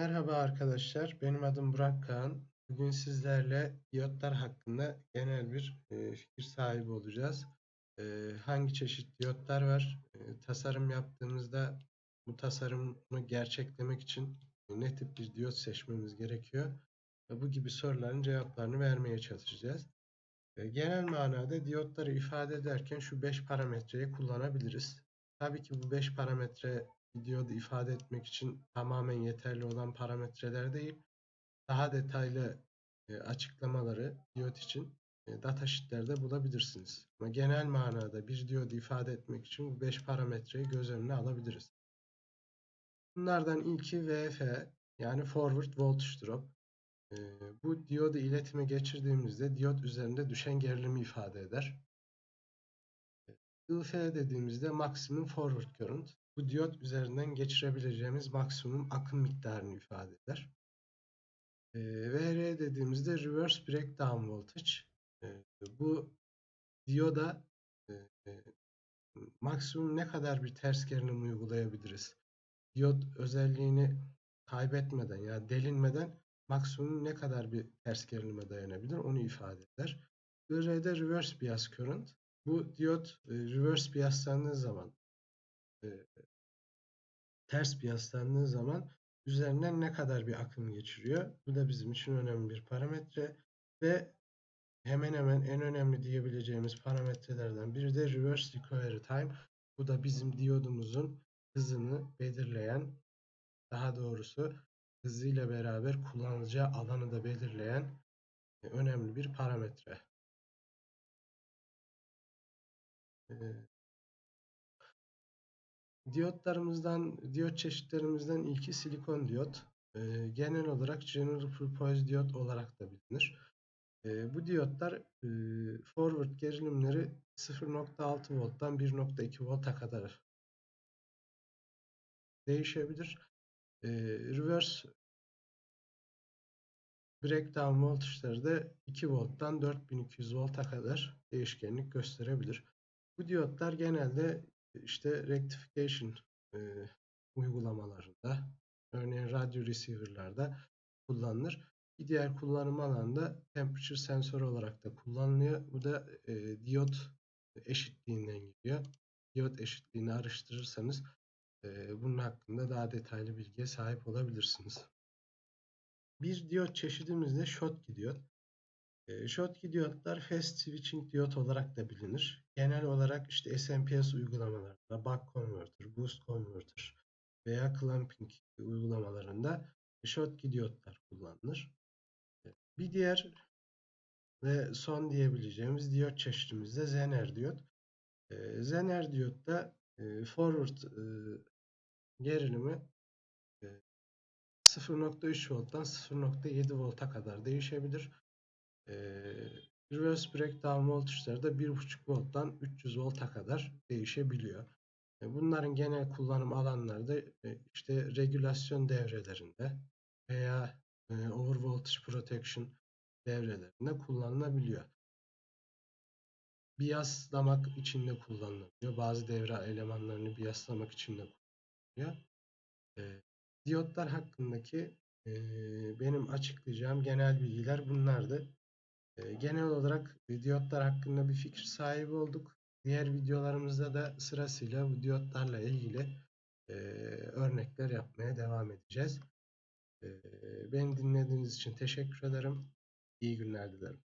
Merhaba arkadaşlar, benim adım Burak Kağan. Bugün sizlerle diyotlar hakkında genel bir e, fikir sahibi olacağız. E, hangi çeşit diyotlar var? E, tasarım yaptığımızda bu tasarımı gerçeklemek için ne tip bir diyot seçmemiz gerekiyor? Bu gibi soruların cevaplarını vermeye çalışacağız. Genel manada diyotları ifade ederken şu 5 parametreyi kullanabiliriz. Tabii ki bu 5 parametre diyodu ifade etmek için tamamen yeterli olan parametreler değil. Daha detaylı e, açıklamaları diyot için e, datasheetlerde bulabilirsiniz. Ama genel manada bir diyodu ifade etmek için bu 5 parametreyi göz önüne alabiliriz. Bunlardan ilki VF yani Forward Voltage Drop. E, bu diyodu iletime geçirdiğimizde diyot üzerinde düşen gerilimi ifade eder. IF dediğimizde Maximum Forward Current bu diyot üzerinden geçirebileceğimiz maksimum akım miktarını ifade eder. E, VR dediğimizde Reverse Breakdown Voltage. E, bu diyoda e, maksimum ne kadar bir ters gerilim uygulayabiliriz? Diyot özelliğini kaybetmeden ya yani delinmeden maksimum ne kadar bir ters gerilime dayanabilir onu ifade eder. IR'de Reverse Bias Current. Bu diyot reverse biaslandığı zaman e, ters piyaslandığı zaman üzerinden ne kadar bir akım geçiriyor. Bu da bizim için önemli bir parametre ve hemen hemen en önemli diyebileceğimiz parametrelerden biri de reverse recovery time. Bu da bizim diyodumuzun hızını belirleyen, daha doğrusu hızıyla beraber kullanılacağı alanı da belirleyen önemli bir parametre. Diyotlarımızdan, diyot çeşitlerimizden ilki silikon diyot. E, genel olarak General Purpose diyot olarak da bilinir. E, bu diyotlar e, forward gerilimleri 0.6 volttan 1.2 volta kadar değişebilir. E, reverse breakdown voltage'ları da 2 volttan 4200 volta kadar değişkenlik gösterebilir. Bu diyotlar genelde işte rectification e, uygulamalarında örneğin radyo receiver'larda kullanılır. Bir diğer kullanım alanında temperature sensör olarak da kullanılıyor. Bu da e, diyot eşitliğinden geliyor. Diyot eşitliğini araştırırsanız e, bunun hakkında daha detaylı bilgiye sahip olabilirsiniz. Bir diyot çeşidimiz de Schottky diyot. Schottky diyotlar fast switching diyot olarak da bilinir. Genel olarak işte SMPS uygulamalarında buck converter, boost converter veya clamping uygulamalarında Schottky diyotlar kullanılır. Bir diğer ve son diyebileceğimiz diyot çeşidimiz de Zener diyot. Zener diyotta forward gerilimi 0.3 volttan 0.7 volta kadar değişebilir. E, reverse breakdown voltage'ları da 1.5 volttan 300 volta kadar değişebiliyor. E, bunların genel kullanım alanları da e, işte regülasyon devrelerinde veya e, over voltage protection devrelerinde kullanılabiliyor. Biyaslamak için de kullanılıyor. Bazı devre elemanlarını biyaslamak için de kullanılıyor. E, diyotlar hakkındaki e, benim açıklayacağım genel bilgiler bunlardı. Genel olarak diyotlar hakkında bir fikir sahibi olduk. Diğer videolarımızda da sırasıyla bu diyotlarla ilgili e, örnekler yapmaya devam edeceğiz. E, beni dinlediğiniz için teşekkür ederim. İyi günler dilerim.